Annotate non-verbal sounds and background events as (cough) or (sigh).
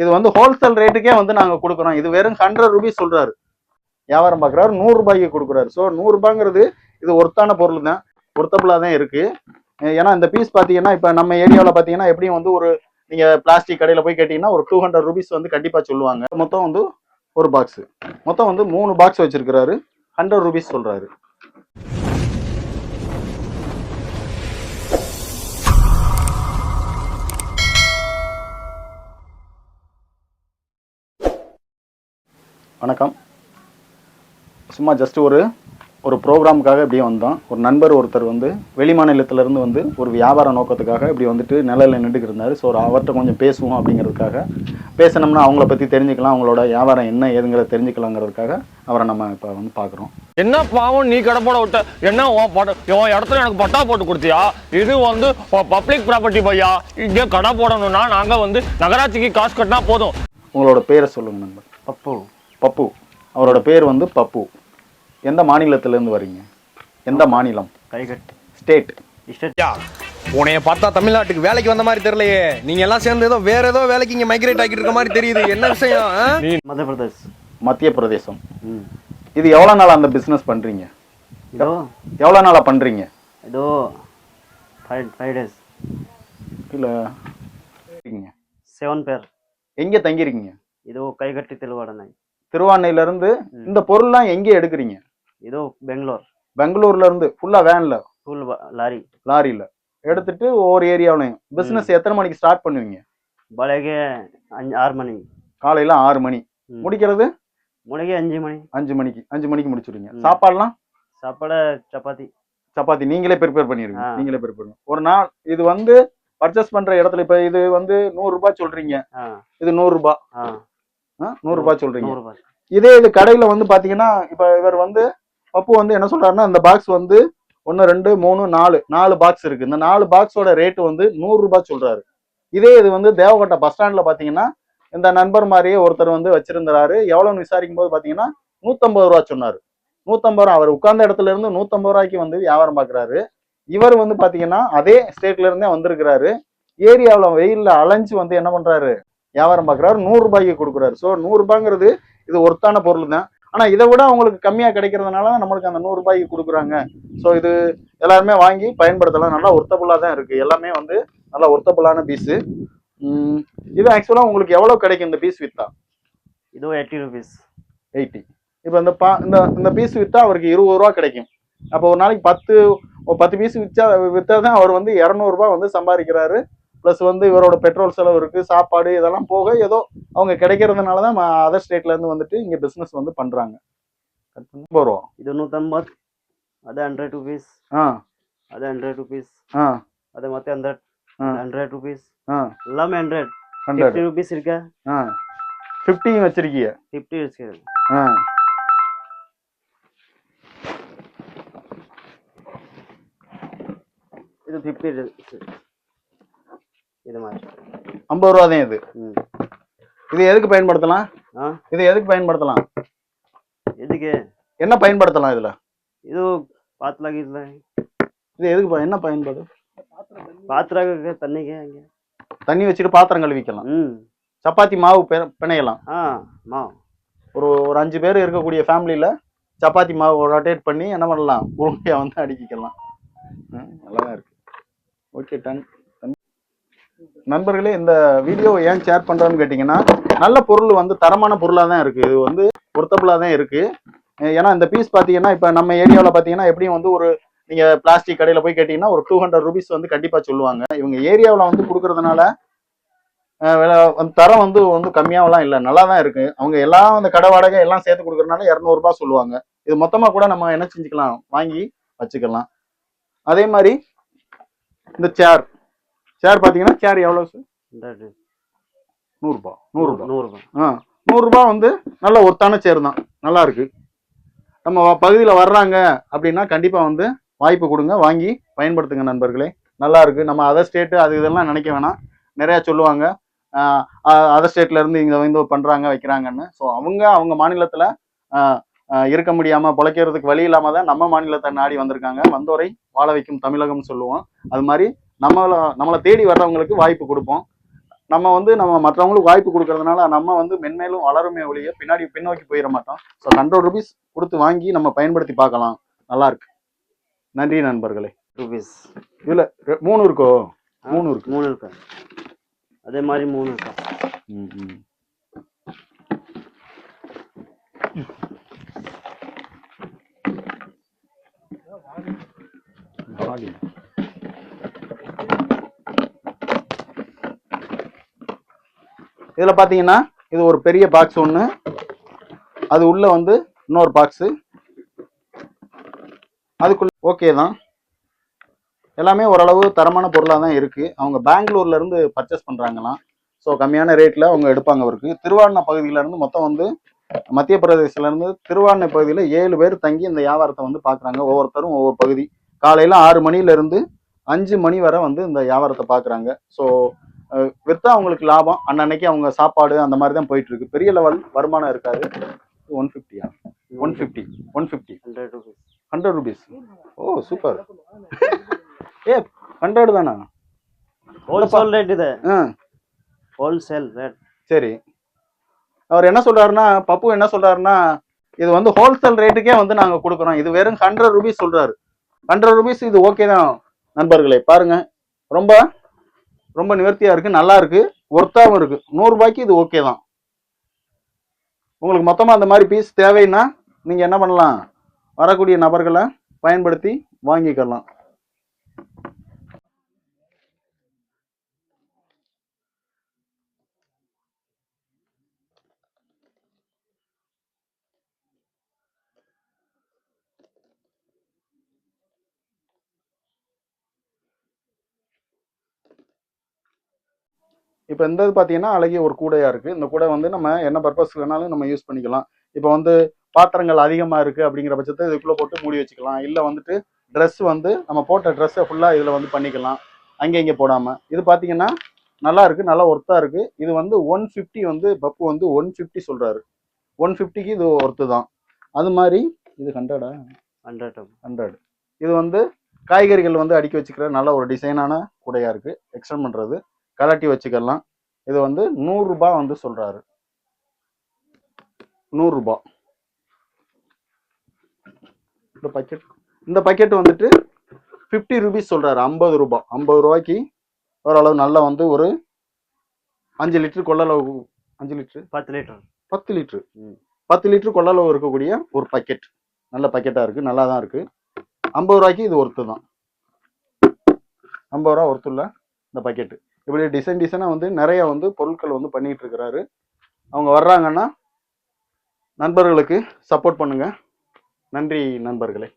இது வந்து ஹோல்சேல் ரேட்டுக்கே வந்து நாங்கள் கொடுக்குறோம். இது வெறும் ஹண்ட்ரட் ருபீஸ் சொல்கிறாரு வியாபாரம் பார்க்குறாரு நூறு ரூபாய்க்கு கொடுக்குறாரு. ஸோ நூறுரூபாங்கிறது இது ஒர்த்தான பொருள் தான். ஒர்த்தபுளாக தான் இருக்குது ஏன்னா இந்த பீஸ் பார்த்தீங்கன்னா இப்போ நம்ம ஏரியாவில் பார்த்தீங்கன்னா எப்படியும் வந்து ஒரு நீங்கள் பிளாஸ்டிக் கடையில் போய் கேட்டிங்கன்னா ஒரு டூ ஹண்ட்ரட் ருபீஸ் வந்து கண்டிப்பாக சொல்லுவாங்க. மொத்தம் வந்து ஒரு பாக்ஸு மொத்தம் வந்து மூணு பாக்ஸ் வச்சுருக்கிறாரு. ஹண்ட்ரட் ருபீஸ் சொல்கிறாரு வணக்கம். சும்மா ஜஸ்ட் ஒரு ஒரு ப்ரோக்ராமுக்காக இப்படியே வந்தோம். ஒரு நண்பர் ஒருத்தர் வந்து வெளி மாநிலத்துல இருந்து வந்து ஒரு வியாபார நோக்கத்துக்காக இப்படி வந்துட்டு நிழல்ல நின்றுட்டு இருந்தாரு. ஸோ அவர்கிட்ட கொஞ்சம் பேசுவோம் அப்படிங்கிறதுக்காக. பேசணும்னா அவங்கள பற்றி தெரிஞ்சுக்கலாம். அவங்களோட வியாபாரம் என்ன ஏதுங்கிறத தெரிஞ்சுக்கலாங்கிறதுக்காக அவரை நம்ம இப்போ வந்து பார்க்குறோம். என்ன பாவம் நீ கடை போட விட்ட? என்ன உன் இடத்துல எனக்கு பட்டா போட்டு கொடுத்தியா? இது வந்து பப்ளிக் ப்ராப்பர்ட்டி பையா? இங்கே கடை போடணும்னா நாங்க வந்து நகராட்சிக்கு காசு கட்டினா போதும். உங்களோட பேரை சொல்லுங்க நண்பர். பப்பு. பப்பு. அவரோட பேர் வந்து பப்பு. எந்த மாநிலத்திலேருந்து வரீங்க? எந்த மாநிலம்? கைகட் ஸ்டேட். இஷ்ட யா உன்னைய பார்த்தா தமிழ்நாட்டுக்கு வேலைக்கு வந்த மாதிரி தெரியலையே. நீங்க எல்லாம் சேர்ந்து ஏதோ வேற ஏதோ வேலைக்கு இங்க மைக்ரேட் ஆகிட்டு இருக்க மாதிரி தெரியுது. என்ன விஷயம்? மத்திய பிரதேஷ் மத்திய பிரதேசம். ம். இது எவ்வளோ நாள் அந்த பிஸ்னஸ் பண்ணுறீங்க இதோ. எவ்வளோ நாளாக பண்ணுறீங்க இதோ ஃபைவ் ஃபைவ் டேஸ் இல்லை. செவன் பேர். எங்கே தங்கியிருக்கீங்க இதோ கைகட்டி திருவான்னையில இருந்து இந்த பொருள்லாம் எங்க எடுக்கிறீங்க? ஏதோ பெங்களூர். பெங்களூர்ல இருந்து ஃபுல்லா வேன்ல? Full lorry. லாரியில. எடுத்துட்டு ஒவ்வொரு ஏரியாவிலையும். பிசினஸ் எத்தனை மணிக்கு ஸ்டார்ட் பண்ணுவீங்க? பழகே அஞ்சு ஆறு மணி. காலையில ஆறு மணி. முடிக்கிறது? முடிக்க அஞ்சு மணி. அஞ்சு மணிக்கு. அஞ்சு மணிக்கு முடிச்சிருங்க சாப்பாடுலாம்? சாப்பாடு சப்பாத்தி. சப்பாத்தி நீங்களே ப்ரிப்பேர் பண்ணிடுங்க நீங்களே ப்ரிப்பேர் ஒரு நாள் இது வந்து பர்ச்சேஸ் பண்ற இடத்துல இப்ப இது வந்து நூறு ரூபாய் சொல்றீங்க. இது நூறு ரூபாய். நூறு ரூபாய் சொல்றீங்க. இதே இது கடையில வந்து பாத்தீங்கன்னா இப்ப இவர் வந்து பப்பு வந்து என்ன சொல்றாருன்னா அந்த பாக்ஸ் வந்து ஒன்னு ரெண்டு மூணு நாலு நாலு பாக்ஸ் இருக்கு. இந்த நாலு பாக்ஸோட ரேட் வந்து நூறு ரூபாய் சொல்றாரு. இதே இது வந்து தேவகோட்டை பஸ் ஸ்டாண்ட்ல பாத்தீங்கன்னா இந்த நண்பர் மாதிரியே ஒருத்தர் வந்து வச்சிருந்தாரு. எவ்வளவுன்னு விசாரிக்கும் போது பாத்தீங்கன்னா நூத்தம்பது ரூபா சொன்னாரு. நூத்தம்பது ரூபா அவர் உட்கார்ந்த இடத்துல இருந்து நூத்தம்பது ரூபாய்க்கு வந்து வியாபாரம் பாக்குறாரு. இவர் வந்து பாத்தீங்கன்னா அதே ஸ்டேட்ல இருந்தே வந்திருக்கிறாரு. ஏரியாவில் வெயில்ல அலைஞ்சு வந்து என்ன பண்றாரு? வியாபாரம் பார்க்குறாரு நூறுரூபாய்க்கு கொடுக்குறாரு. ஸோ நூறுரூபாங்கிறது இது ஒருத்தான பொருள் தான். ஆனால் இதை விட அவங்களுக்கு கம்மியாக கிடைக்கிறதுனால தான் நம்மளுக்கு அந்த நூறுரூபாய்க்கு கொடுக்குறாங்க. ஸோ இது எல்லாருமே வாங்கி பயன்படுத்தலாம். நல்லா ஒர்த்தபுளாக தான் இருக்குது எல்லாமே வந்து நல்லா ஒர்த்தபுளான பீஸு இது ஆக்சுவலாக உங்களுக்கு எவ்வளோ கிடைக்கும் இந்த பீஸ் வித்தா? இதுவும் எயிட்டி ருபீஸ் எயிட்டி. இப்போ இந்த பா இந்த இந்த பீஸ் விற்றா அவருக்கு இருபது ரூபா கிடைக்கும். அப்போ ஒரு நாளைக்கு பத்து பத்து பீஸ் விற்றா விற்றா தான் அவர் வந்து இரநூறுபா வந்து சம்பாதிக்கிறாரு. ப்ளஸ் வந்து இவரோட பெட்ரோல் செலவு இருக்குது சாப்பாடு இதெல்லாம் போக ஏதோ அவங்க கிடைக்கிறதுனால தான் அதர் ஸ்டேட்லேருந்து வந்துட்டு இங்கே பிஸ்னஸ் வந்து பண்ணுறாங்க போகிறோம் இது நூற்றம்பது அது ஹண்ட்ரட் ருபீஸ் ஆ. அது ஹண்ட்ரட் ருபீஸ் ஆ. அது மொத்த ஹண்ட்ரட் ஹண்ட்ரட் ருபீஸ் ஆ. எல்லாமே ஹண்ட்ரட் ஹண்ட்ரட் ருபீஸ் இருக்கா? ஆ. ஃபிஃப்டியும் வச்சிருக்கீங்க ஃபிஃப்டி வச்சிருக்கேன். ஆ. இது ஃபிஃப்டி இது மாதிரி. ஐம்பது ரூபா தான் இது. இது எதுக்கு பயன்படுத்தலாம்? இது எதுக்கு பயன்படுத்தலாம்? எதுக்கு? என்ன பயன்படுத்தலாம் இதுல? இது பாத்திரம் இதுல இது எதுக்கு என்ன பயன்பாடு? பாத்திரம் தண்ணிக்கு அங்கே. தண்ணி வச்சுட்டு பாத்திரம் கழுவிக்கலாம். சப்பாத்தி மாவு பிணையலாம். மாவு. ஒரு ஒரு அஞ்சு பேர் இருக்கக்கூடிய ஃபேமிலியில் சப்பாத்தி மாவு ரொட்டேட் பண்ணி என்ன பண்ணலாம்? (laughs) பூமியாக வந்து அடிக்கிக்கலாம். நல்லா இருக்குது ஓகே டன். நண்பர்களே இந்த வீடியோ ஏன் ஷேர் பண்ணுறோன்னு கேட்டிங்கன்னா நல்ல பொருள் வந்து தரமான பொருளாக தான் இருக்குது இது வந்து ஒர்த்தபுளாக தான் இருக்குது ஏன்னா இந்த பீஸ் பார்த்தீங்கன்னா இப்போ நம்ம ஏரியாவில் பார்த்தீங்கன்னா எப்படியும் வந்து ஒரு நீங்கள் பிளாஸ்டிக் கடையில் போய் கேட்டிங்கன்னா ஒரு டூ ஹண்ட்ரட் ருபீஸ் வந்து கண்டிப்பாக சொல்லுவாங்க. இவங்க ஏரியாவில் வந்து கொடுக்கறதுனால வந்து தரம் வந்து வந்து கம்மியாவெல்லாம் இல்லை. நல்லா தான் இருக்கு. அவங்க எல்லாம் அந்த கடை வாடகை எல்லாம் சேர்த்து கொடுக்கறதுனால இரநூறுபா சொல்லுவாங்க. இது மொத்தமாக கூட நம்ம என்ன செஞ்சுக்கலாம்? வாங்கி வச்சுக்கலாம். அதே மாதிரி இந்த சேர் சேர் பார்த்தீங்கன்னா சேர் எவ்வளோ சார் நூறுரூபா நூறுரூபா நூறுரூபா ஆ நூறுரூபா வந்து நல்ல ஒத்தான சேர் தான். நல்லா இருக்கு. நம்ம பகுதியில் வர்றாங்க அப்படின்னா கண்டிப்பாக வந்து வாய்ப்பு கொடுங்க. வாங்கி பயன்படுத்துங்க நண்பர்களே. நல்லா இருக்கு. நம்ம அதர் ஸ்டேட்டு அது இதெல்லாம் நினைக்க வேணாம். நிறையா சொல்லுவாங்க. அதர் ஸ்டேட்லேருந்து இங்கே வந்து பண்ணுறாங்க வைக்கிறாங்கன்னு. ஸோ அவங்க அவங்க மாநிலத்தில் இருக்க முடியாமல் பிழைக்கிறதுக்கு வழி இல்லாமல் தான் நம்ம மாநிலத்தை நாடி வந்திருக்காங்க. வந்தோரை வாழ வைக்கும் தமிழகம்னு சொல்லுவோம். அது மாதிரி நம்மள நம்மளை தேடி வர்றவங்களுக்கு வாய்ப்பு கொடுப்போம். நம்ம வந்து நம்ம மற்றவங்களுக்கு வாய்ப்பு கொடுக்கறதுனால நம்ம வந்து மென்மேலும் வளருமே ஒழிய பின்னாடி பின்னோக்கி போயிட மாட்டோம். ஸோ ஹண்ட்ரட் ருபீஸ் கொடுத்து வாங்கி நம்ம பயன்படுத்தி பார்க்கலாம். நல்லா இருக்கு. நன்றி நண்பர்களே. ருபீஸ் இதுல மூணு இருக்கோ? மூணு இருக்கு. மூணு இருக்கா. அதே மாதிரி மூணு இருக்கா. ம், ம். இதில் பார்த்தீங்கன்னா இது ஒரு பெரிய பாக்ஸ் ஒன்று அது உள்ளே வந்து இன்னொரு பாக்ஸு அதுக்குள்ள ஓகே தான். எல்லாமே ஓரளவு தரமான பொருளாக தான் இருக்குது அவங்க பெங்களூர்லேருந்து பர்ச்சேஸ் பண்ணுறாங்களாம் ஸோ கம்மியான ரேட்டில் அவங்க எடுப்பாங்க அவருக்கு. திருவாண்ண பகுதியில இருந்து மொத்தம் வந்து மத்திய பிரதேசத்துலேருந்து திருவாண்ணை பகுதியில் ஏழு பேர் தங்கி இந்த வியாபாரத்தை வந்து பார்க்குறாங்க ஒவ்வொருத்தரும் ஒவ்வொரு பகுதி. காலையில் ஆறு மணிலேருந்து அஞ்சு மணி வரை வந்து இந்த வியாபாரத்தை பார்க்குறாங்க ஸோ வித்தா அவங்களுக்கு லாபம். அன்னன்னைக்கு அவங்க சாப்பாடு அந்த மாதிரி தான் போயிட்டு இருக்கு பெரிய லெவல் வருமானம் இருக்காது. One ஃபிஃப்டியா one fifty one fifty hundred rupees hundred rupees oh super a hundred தானா? ஹோல்சேல் ரேட் ஆ. ஹோல்சேல் ரேட் சரி. அவர் என்ன சொல்றாருன்னா பப்பு என்ன சொல்றாருன்னா இது வந்து ஹோல்சேல் ரேட்டுக்கே வந்து நாங்க கொடுக்குறோம். இது வெறும் ஹண்ட்ரட் ருபீஸ் சொல்றாரு. ஹண்ட்ரட் ருபீஸ் இது ஓகே தான் நண்பர்களே. பாருங்க. ரொம்ப ரொம்ப நிவர்த்தியா இருக்கு நல்லா இருக்கு ஒர்த்தாவும் இருக்கு. நூறு ரூபாய்க்கு இது ஓகே தான். உங்களுக்கு மொத்தமா அந்த மாதிரி பீஸ் தேவைன்னா நீங்க என்ன பண்ணலாம்? வரக்கூடிய நபர்களை பயன்படுத்தி வாங்கிக்கலாம். இப்போ இந்த இது பார்த்தீங்கன்னா அழகிய ஒரு கூடையா இருக்கு. இந்த கூடை வந்து நம்ம என்ன பர்பஸ் வேணாலும் நம்ம யூஸ் பண்ணிக்கலாம். இப்போ வந்து பாத்திரங்கள் அதிகமா இருக்கு அப்படிங்கிற பட்சத்தை இதுக்குள்ள போட்டு மூடி வச்சுக்கலாம். இல்லை வந்துட்டு ட்ரெஸ் வந்து நம்ம போட்ட ட்ரெஸ்ஸை ஃபுல்லா இதுல வந்து பண்ணிக்கலாம். அங்கே இங்கே போடாம. இது பார்த்தீங்கன்னா நல்லா இருக்கு. நல்லா ஒர்த்தா இருக்கு. இது வந்து ஒன் ஃபிஃப்டி வந்து பப்பு வந்து ஒன் ஃபிஃப்டி சொல்றாரு. ஒன் ஃபிஃப்டிக்கு இது ஒர்த்து தான். அது மாதிரி இது ஹண்ட்ரடா ஹண்ட்ரட் ஹண்ட்ரட் இது வந்து காய்கறிகள் வந்து அடுக்கி வச்சுக்கிற நல்ல ஒரு டிசைனான கூடையா இருக்கு. எக்ஸ்டெண்ட் பண்றது. கலட்டி வச்சுக்கலாம். இது வந்து நூறு ரூபாய் வந்து சொல்றாரு. நூறு ரூபாய் இந்த பக்கெட் இந்த பக்கெட் வந்துட்டு ஃபிஃப்டி ருபீஸ் சொல்றாரு. ஐம்பது ரூபாய் ஐம்பது ரூபாய்க்கு ஓரளவு நல்லா வந்து ஒரு அஞ்சு லிட்டர் கொள்ளளவு அஞ்சு லிட்டர்? பத்து லிட்டர். பத்து லிட்டர். ம். பத்து லிட்டர் கொள்ளளவு இருக்கக்கூடிய ஒரு பக்கெட் நல்ல பக்கெட்டா இருக்கு. நல்லா தான் இருக்கு. ஐம்பது ரூபாய்க்கு இது ஒர்த்து தான் ஐம்பது ரூபா ஒர்த்துள்ள இந்த பக்கெட்டு இப்படி டிசைன் டிசைனாக வந்து நிறைய வந்து பொருட்கள் வந்து பண்ணிகிட்டு இருக்கிறாரு. அவங்க வர்றாங்கன்னா நண்பர்களுக்கு சப்போர்ட் பண்ணுங்கள் நன்றி நண்பர்களே.